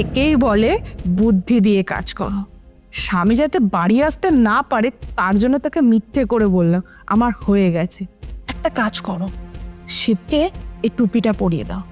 একেই বলে বুদ্ধি দিয়ে কাজ করো। স্বামী যাতে বাড়ি আসতে না পারে, তার জন্য তাকে মিথ্যে করে বললাম। আমার হয়ে গেছে। একটা কাজ করো। শিবকে এই টুপিটা পরিয়ে দাও।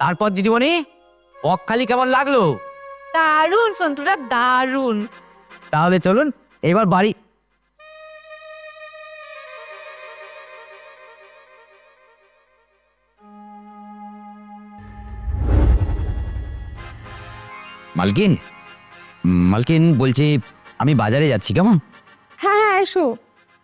তারপর দিদিমণি বকখালি কেমন লাগল? দারুণ সন্তুরা দারুণ। তাহলে চলুন এবার বাড়ি। মালকিন মালকিন বলছি আমি বাজারে যাচ্ছি কেমন? হ্যাঁ হ্যাঁ এসো।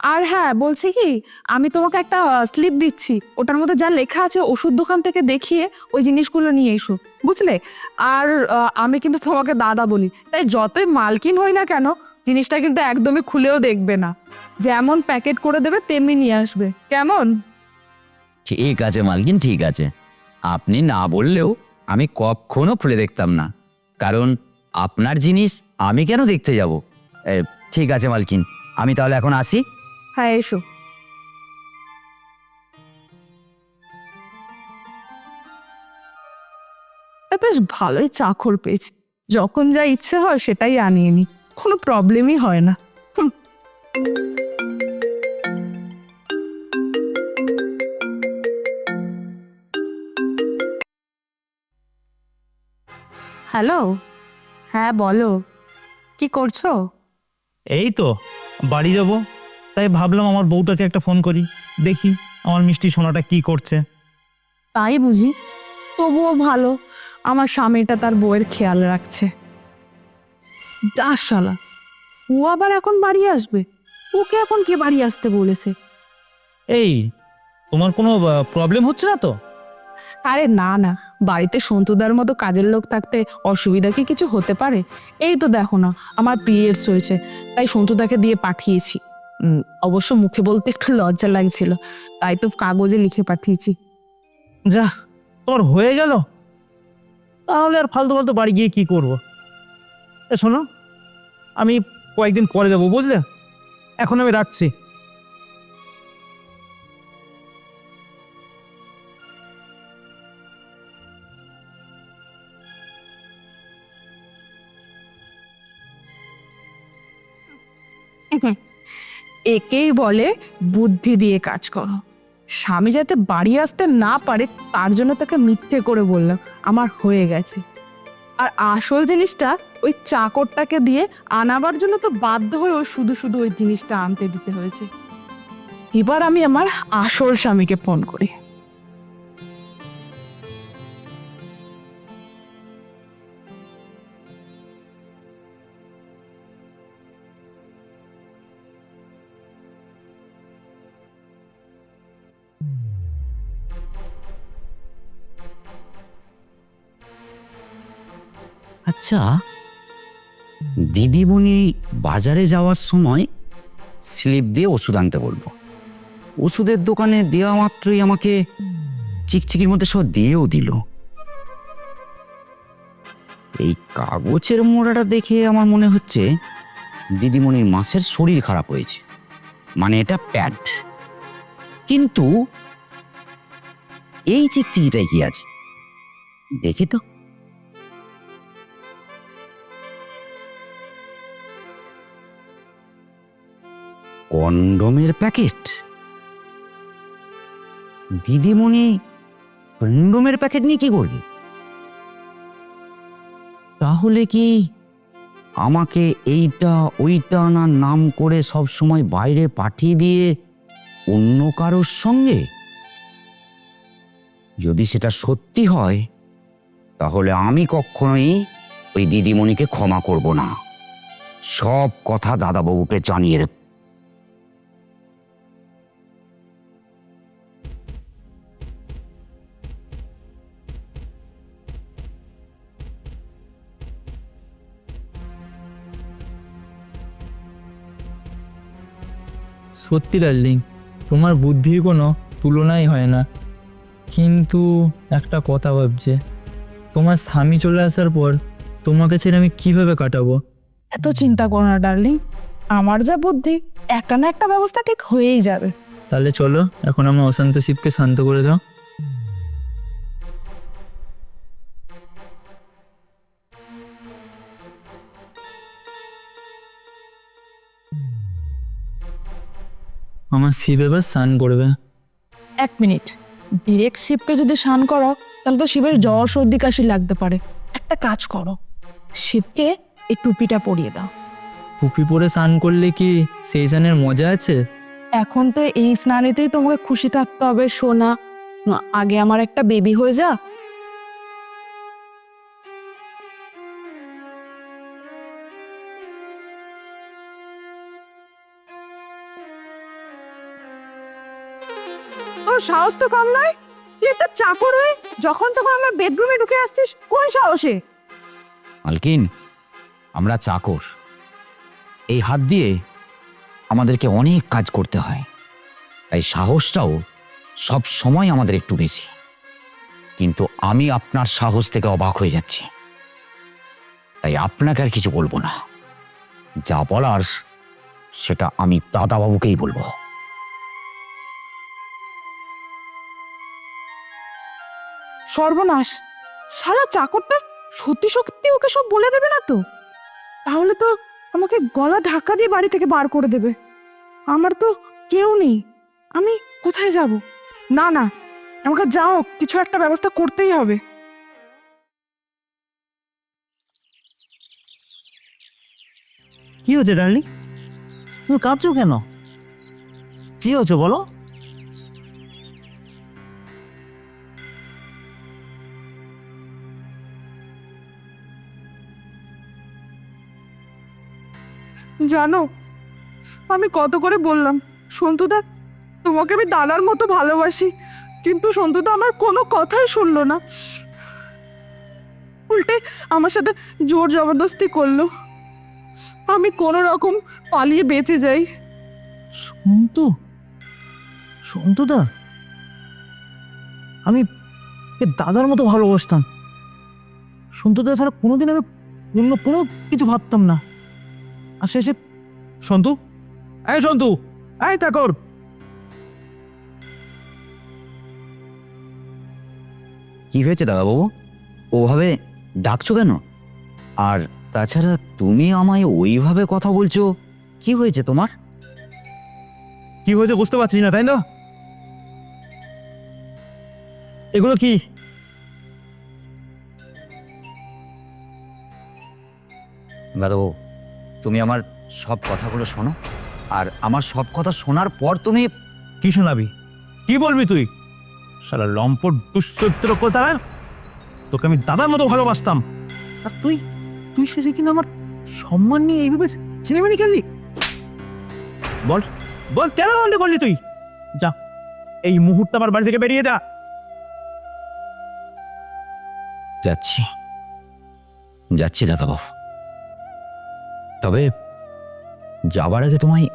আর হ্যাঁ বলছি কি, আমি তোমাকে একটা স্লিপ দিচ্ছি। ওটার মধ্যে যা লেখা আছে ওষুধ দোকান থেকে দেখিয়ে ওই জিনিসগুলো নিয়ে এসো, বুঝলে? আর আমি কিন্তু তোমাকে দাদা বলি, তাই যতই মালকিন হই না কেন, জিনিসটা কিন্তু একদমই খুলেও দেখবে না। যেমন প্যাকেট করে দেবে, তেমনি নিয়ে আসবে। কেমন? ঠিক আছে মালকিন, ঠিক আছে। আপনি না বললেও আমি কখনো খুলে দেখতাম না। কারণ আপনার জিনিস আমি কেন দেখতে যাব? ঠিক আছে মালকিন, আমি তাহলে এখন আসি। হ্যাঁ এসো। তা বেশ ভালোই চাকর পেয়েছি। যখন যা ইচ্ছে হয় সেটাই আনিয়ে নি। কোনো প্রবলেমই হয় না। হুম। হ্যালো? হ্যাঁ বলো। কি করছ? এই তো বাড়ি যাব। তাই ভাবলাম আমার বউটাকে একটা ফোন করি দেখি আমার মিষ্টি সোনাটা কি করছে। তাই বুঝি? তবুও ভালো আমার স্বামীটা তার বউয়ের খেয়াল রাখছে। যা শালা ও আবার এখন বাড়ি আসবে? ওকে এখন কে বাড়ি আসতে বলেছে? এই তোমার কোনো প্রবলেম হচ্ছে না তো? আরে না না বাড়িতে সন্তুদার মতো কাজের লোক থাকতে অসুবিধা কি কিছু হতে পারে? এই তো দেখো না আমার পিরিয়ডস হয়েছে তাই সন্তুদাকে দিয়ে পাঠিয়েছি। অবশ্য মুখে বলতে একটু লজ্জা লাগছিল। তাই তো কাগজে লিখে পাঠিয়েছি। যা তোমার হয়ে গেল? তাহলে আর ফালতু ফালতু বাড়ি গিয়ে কি করব? এ শোনো, আমি কয়েকদিন পরে যাব, বুঝলে? এখন আমি রাখছি। একেই বলে বুদ্ধি দিয়ে কাজ করো। স্বামী যাতে বাড়ি আসতে না পারে, তার জন্য তাকে মিথ্যে করে বললাম, আমার হয়ে গেছে। আর আসল জিনিসটা, ওই চাকরটাকে দিয়ে আনাবার জন্য তো বাধ্য হয়ে ওই শুধু শুধু ওই জিনিসটা আনতে দিতে হয়েছে। এবার আমি আমার আসল স্বামীকে ফোন করি। আচ্ছা দিদিমণি বাজারে যাওয়ার সময় স্লিপ দিয়ে ওষুধ আনতে বলব। ওষুধের দোকানে দেওয়া মাত্রই আমাকে চিকচিকির মধ্যে সব দিয়েও দিল। এই কাগজের মোড়াটা দেখে আমার মনে হচ্ছে দিদিমণির মাসের শরীর খারাপ হয়েছে। মানে এটা প্যাড। কিন্তু এই চিকচিকিটাই কি আছে? দেখি তো। কন্ডোমের প্যাকেট? দিদিমণি, কন্ডোমের প্যাকেট নিয়ে কি করলি? তাহলে কি আমাকে এইটা, ওইটা না নাম করে সব সময় বাইরে পাঠিয়ে দিয়ে অন্য কারোর সঙ্গে? যদি সেটা সত্যি হয়, তাহলে আমি কখনোই ওই দিদিমণিকে ক্ষমা করব না। সব কথা দাদাবাবুকে জানিয়ে সত্যি ডার্লিং তোমার বুদ্ধির কোনো তুলনাই হয় না। কিন্তু একটা কথা ভাবছে তোমার স্বামী চলে আসার পর তোমাকে ছেড়ে আমি কীভাবে কাটাবো? এত চিন্তা করো না ডার্লিং আমার যা বুদ্ধি একটা না একটা ব্যবস্থা ঠিক হয়েই যাবে। তাহলে চলো এখন আমরা অশান্ত শিবকে শান্ত করে দাও। আমার শিব এবার স্নান করবে। এক মিনিট। ডিরেক্ট শিবকে যদি স্নান করো তাহলে তো শিবের জ্বর সর্দি কাশি লাগতে পারে। একটা কাজ করো। শিবকে এই টুপিটা পরিয়ে দাও। টুপি পরে স্নান করলে কি সেই স্নানের মজা আছে? এখন তো এই স্নানেতেই তোমাকে খুশি থাকতে হবে সোনা। না, আগে আমার একটা বেবি হয়ে যা সাহস তো কম নয়? তুই একটা চাকর হয়ে যখন তখন আমার বেডরুমে ঢুকে আসছিস, কোন সাহসে? মালকিন, আমরা চাকর। এই হাত দিয়ে আমাদেরকে অনেক কাজ করতে হয়। তাই সাহসটাও সব সময় আমাদের একটু বেশি। কিন্তু আমি আপনার সাহস থেকে অবাক হয়ে যাচ্ছি। তাই আপনাকে আর কিছু বলব না। যা বলার, সেটা আমি দাদাবাবুকেই বলব। সর্বনাশ। সারা চাকরটা সত্যি সত্যি ওকে সব বলে দেবে না তো? তাহলে তো আমাকে গলা ধাক্কা দিয়ে বাড়ি থেকে বার করে দেবে। আমার তো কেউ নেই। আমি কোথায় যাব? না না, আমাকে যাও, কিছু একটা ব্যবস্থা করতেই হবে। কি হচ্ছে ডার্লিং? তুমি কাঁপছো কেন? কি হচ্ছে বলো? জানো, আমি কত করে বললাম সন্তুদা তোমাকে আমি দাদার মতো ভালোবাসি, কিন্তু সন্তুদা আমার কোনো কথাই শুনলো না। উল্টে আমার সাথে জোর জবরদস্তি করল। আমি কোনো রকম পালিয়ে বেঁচে যাই। সন্তু? সন্তুদা আমি দাদার মতো ভালোবাসতাম। সন্তুদা ছাড়া কোনোদিন আমি অন্য কোনো কিছু ভাবতাম না। আর শেষে সন্তু? এই সন্তু! এই তাকর কি হয়েছে দাদাবাবু? ওভাবে ডাকছো কেন? আর তাছাড়া তুমি আমায় ওইভাবে কথা বলছো কি হয়েছে তোমার? কি হয়েছে বুঝতে পারছিস না তাই না? এগুলো কি? দাদাবাবু তুমি আমার সব কথাগুলো শোনো। আর আমার সব কথা শোনার পর তুমি কি শোনাবি? কি বলবি তুই? সারা লম্পট দুশ্চরিত্র কোথায়? তোকে আমি দাদার মতো ভালোবাসতাম। আর তুই তুই শেষে কিন্তু আমার সম্মান নিয়ে এইভাবে সিনেমানি খেললি। বল বল, কেন বলতে করলি তুই? যা, এই মুহূর্তে আমার বাড়ি থেকে বেরিয়ে যা। যাচ্ছি। যাচ্ছি দাদাবাবু। তবে যাবার আগে তোমায়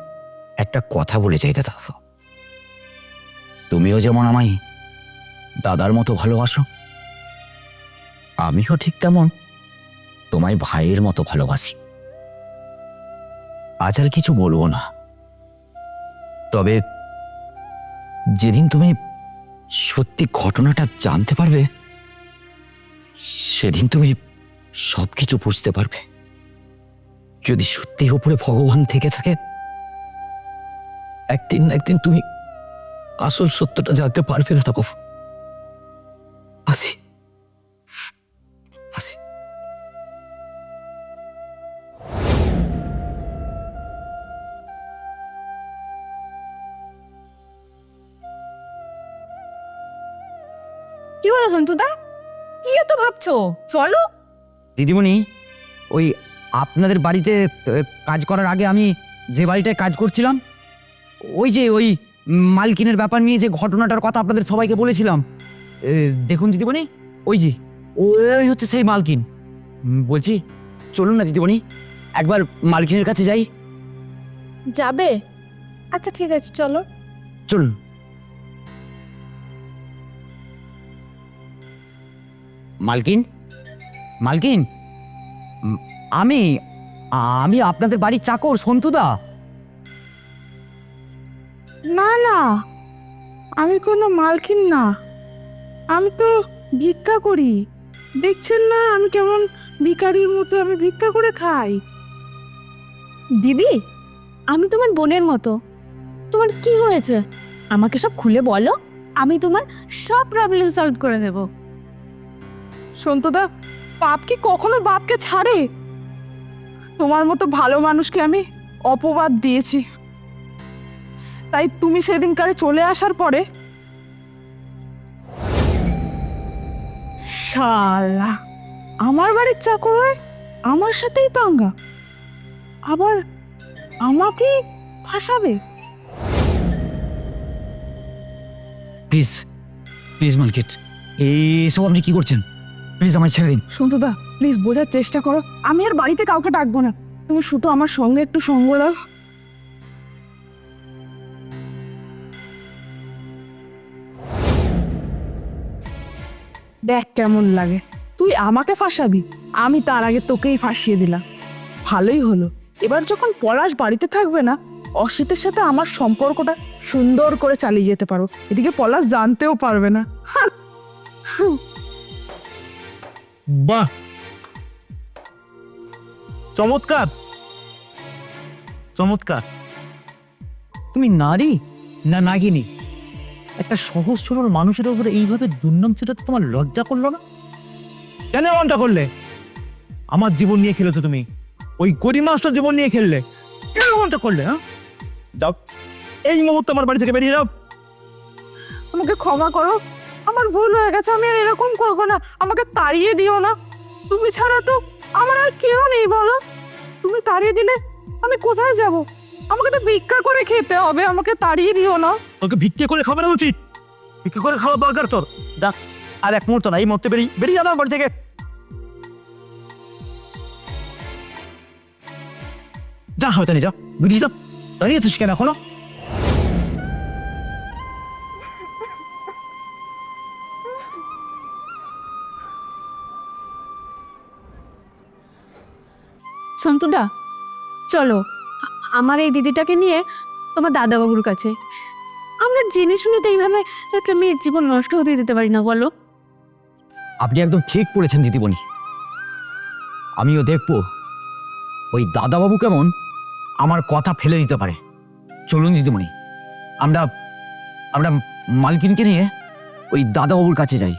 একটা কথা বলে চাইতে দাদাবাবু তুমিও যেমন আমায় দাদার মতো ভালোবাসো, আমিও ঠিক তেমন তোমায় ভাইয়ের মতো ভালোবাসি। আজ আর কিছু বলব না। তবে যেদিন তুমি সত্যি ঘটনাটা জানতে পারবে, সেদিন তুমি সবকিছু বুঝতে পারবে। যদি সত্যি উপরে ভগবান থেকে থাকে একদিন একদিন তুমি আসল সত্যটা জানতে পারবে দাদা বাবু আসি আসি কি হলো সন্তুদা? কি এত ভাবছ? চলো। দিদিমণি ওই আপনাদের বাড়িতে কাজ করার আগে আমি যে বাড়িটায় কাজ করছিলাম ওই যে ওই মালকিনের ব্যাপার নিয়ে যে ঘটনাটার কথা আপনাদের সবাইকে বলেছিলাম দেখুন দিদিমণি ওই যে ওই হচ্ছে সেই মালকিন। বলছি চলুন না দিদিমণি একবার মালকিনের কাছে যাই। যাবে? আচ্ছা ঠিক আছে চলো। চলুন। মালকিন? মালকিন? আমি আমি আপনাদের বাড়ির চাকর সন্তুদা। না না আমি কোনো মালকিন না। আমি তো ভিক্ষা করি। দেখছেন না আমি কেমন ভিখারির মতো আমি ভিক্ষা করে খাই। দিদি আমি তোমার বোনের মতো। তোমার কি হয়েছে? আমাকে সব খুলে বলো। আমি তোমার সব প্রবলেম সলভ করে দেব। সন্তুদা পাপ কি কখনো বাপকে ছাড়ে? তোমার মতো ভালো মানুষকে আমি অপবাদ দিয়েছি। তাই তুমি সেদিনকারে চলে আসার পরে শালা আমার বাড়ির চাকর আমার সাথেই পাঙ্গা। আবার আমাকে ফাঁসাবে? প্লিজ প্লিজ মালকিট এইসব আপনি কি করছেন? প্লিজ আমায় ছেড়ে দিন। সন্তদা প্লিজ বোঝার চেষ্টা করো। আমি আর বাড়িতে কাউকে ডাকবো না। তুমি শুধু আমার সঙ্গে একটু সঙ্গ দাও। দেখ কেমন লাগে। তুই আমাকে ফাঁসাবি, আমি তার আগে তোকেই ফাঁসিয়ে দিলাম। ভালোই হলো। এবার যখন পলাশ বাড়িতে থাকবে না, অসিতের সাথে আমার সম্পর্কটা সুন্দর করে চালিয়ে যেতে পারো। এদিকে পলাশ জানতেও পারবে না। বাহ! চমৎকার। চমৎকার। তুমি নারী? না নাগিনী। একটা সহজ সরল মানুষের উপরে এইভাবে দুর্নাম ছেটাতে তোমার লজ্জা করল না? কেন এমনটা করলে? আমার জীবন নিয়ে খেলেছো তুমি। ওই গরিব মানুষটার জীবন নিয়ে খেললে। কেন এমনটা করলে হ্যাঁ? যাও এই মুহূর্তে আমার বাড়ি থেকে বেরিয়ে যাও। আমাকে ক্ষমা করো। আমার ভুল হয়ে গেছে আমি আর এরকম করব না। আমাকে তাড়িয়ে দিও না। তুমি ছাড়া তো আমার আর কেউ নেই, বলো। তুমি তাড়িয়ে দিলে, আমি কোথায় যাব? আমাকে তো ভিক্ষা করে খেতে হবে, আমাকে তাড়িয়ে দিও না। তোকে ভিক্ষে করে খাবার উচিত। ভিক্ষে করে খাওয়া দরকার তোর। দেখ আর এক মুহূর্ত না, এই মুহূর্তে বেরিয়ে বেরিয়ে যাবে আমার থেকে। যা, হয়তো যা। বেরিয়ে যা দাঁড়িয়ে আছিস কেন এখনও? সন্তুদা, চলো, আমার এই দিদিটাকে নিয়ে তোমার দাদাবাবুর কাছে। আমরা জেনে শুনে তো এইভাবে একটা মেয়ের জীবন নষ্ট হতে দিতে পারি না, বলো। আপনি একদম ঠিক পড়েছেন দিদিমণি। আমিও দেখব, ওই দাদাবাবু কেমন আমার কথা ফেলে দিতে পারে। চলুন, দিদিমণি, আমরা আমরা মালকিনকে নিয়ে ওই দাদাবাবুর কাছে যাই।